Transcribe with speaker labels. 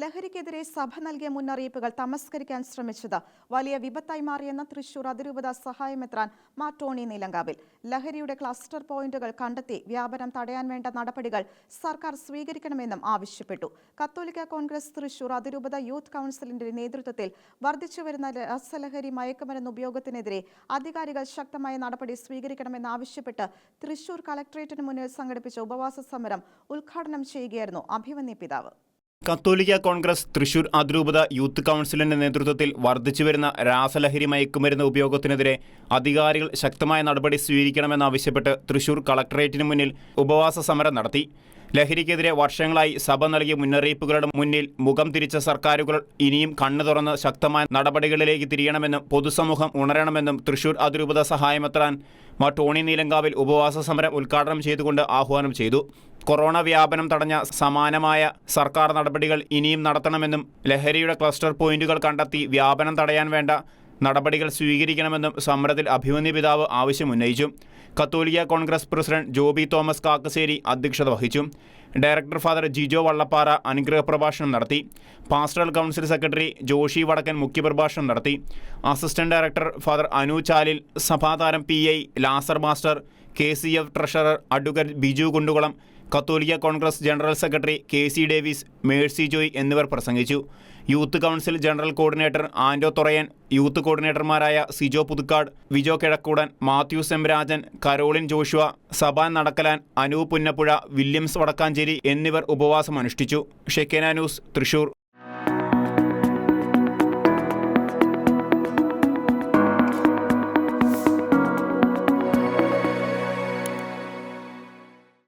Speaker 1: ലഹരിക്കെതിരെ സഭ നൽകിയ മുന്നറിയിപ്പുകൾ തമസ്കരിക്കാൻ ശ്രമിച്ചത് വലിയ വിപത്തായി മാറിയെന്ന് തൃശൂർ അതിരൂപത സഹായമെത്രാൻ മാ നീലങ്കാവിൽ. ലഹരിയുടെ ക്ലസ്റ്റർ പോയിന്റുകൾ കണ്ടെത്തി വ്യാപനം തടയാൻ വേണ്ട നടപടികൾ സർക്കാർ സ്വീകരിക്കണമെന്നും ആവശ്യപ്പെട്ടു. കത്തോലിക്ക കോൺഗ്രസ് തൃശൂർ അതിരൂപത യൂത്ത് കൗൺസിലിന്റെ നേതൃത്വത്തിൽ വർദ്ധിച്ചുവരുന്ന രസലഹരി മയക്കുമരുന്ന് ഉപയോഗത്തിനെതിരെ അധികാരികൾ ശക്തമായ നടപടി സ്വീകരിക്കണമെന്നാവശ്യപ്പെട്ട് തൃശൂർ കളക്ടറേറ്റിന് മുന്നിൽ സംഘടിപ്പിച്ച ഉപവാസ സമരം ഉദ്ഘാടനം ചെയ്യുകയായിരുന്നു അഭിമന്യ പിതാവ്.
Speaker 2: കത്തോലിക്ക കോൺഗ്രസ് തൃശൂർ അതിരൂപത യൂത്ത് കൗൺസിലിന്റെ നേതൃത്വത്തിൽ വർദ്ധിച്ചുവരുന്ന രാസലഹരി മയക്കുമരുന്ന് ഉപയോഗത്തിനെതിരെ അധികാരികൾ ശക്തമായ നടപടി സ്വീകരിക്കണമെന്നാവശ്യപ്പെട്ട് തൃശൂർ കളക്ടറേറ്റിന് മുന്നിൽ ഉപവാസ സമരം നടത്തി. ലഹരിക്കെതിരെ വർഷങ്ങളായി സഭ നൽകിയ മുന്നറിയിപ്പുകളുടെ മുന്നിൽ മുഖം തിരിച്ച സർക്കാരുകൾ ഇനിയും കണ്ണു തുറന്ന് ശക്തമായ നടപടികളിലേക്ക് തിരിയണമെന്നും പൊതുസമൂഹം ഉണരണമെന്നും തൃശൂർ അതിരൂപത സഹായമെത്രാൻ മാ ടോണി നീലങ്കാവിൽ ഉപവാസ സമരം ഉദ്ഘാടനം ചെയ്തുകൊണ്ട് ആഹ്വാനം ചെയ്തു. കൊറോണ വ്യാപനം തടഞ്ഞ സമാനമായ സർക്കാർ നടപടികൾ ഇനിയും നടത്തണമെന്നും ലഹരിയുടെ ക്ലസ്റ്റർ പോയിന്റുകൾ കണ്ടെത്തി വ്യാപനം തടയാൻ വേണ്ട നടപടികൾ സ്വീകരിക്കണമെന്നും സമരത്തിൽ അഭിമന്യ പിതാവ് ആവശ്യമുന്നയിച്ചു. കത്തോലിക്ക കോൺഗ്രസ് പ്രസിഡന്റ് ജോബി തോമസ് കാക്കശ്ശേരി അധ്യക്ഷത വഹിച്ചു. ഡയറക്ടർ ഫാദർ ജിജോ വള്ളപ്പാറ അനുഗ്രഹ പ്രഭാഷണം നടത്തി. Pastoral council secretary Joshi Vadakkan മുഖ്യപ്രഭാഷണം നടത്തി. Assistant director father Anu Chalil സഭാതാരം P I Lazar master K C F treasurer advocate Biju Kundukulam കത്തോലിക്ക Congress general secretary K C Davis Mercy Joy എന്നിവർ പ്രസംഗിച്ചു. Youth council general coordinator Ando Thurayan youth കോർഡിനേറ്റർമാരായ Sijo Puthukkad Vijo Kizhakkoodan Mathew Semrajan Caroline Joshua Saban Nadakkalan Anoop Punnappuzha Williams Vadakkanchery എന്നിവർ ഉപവാസം അനുഷ്ഠിച്ചു ഷെക്കേന news Thrissur.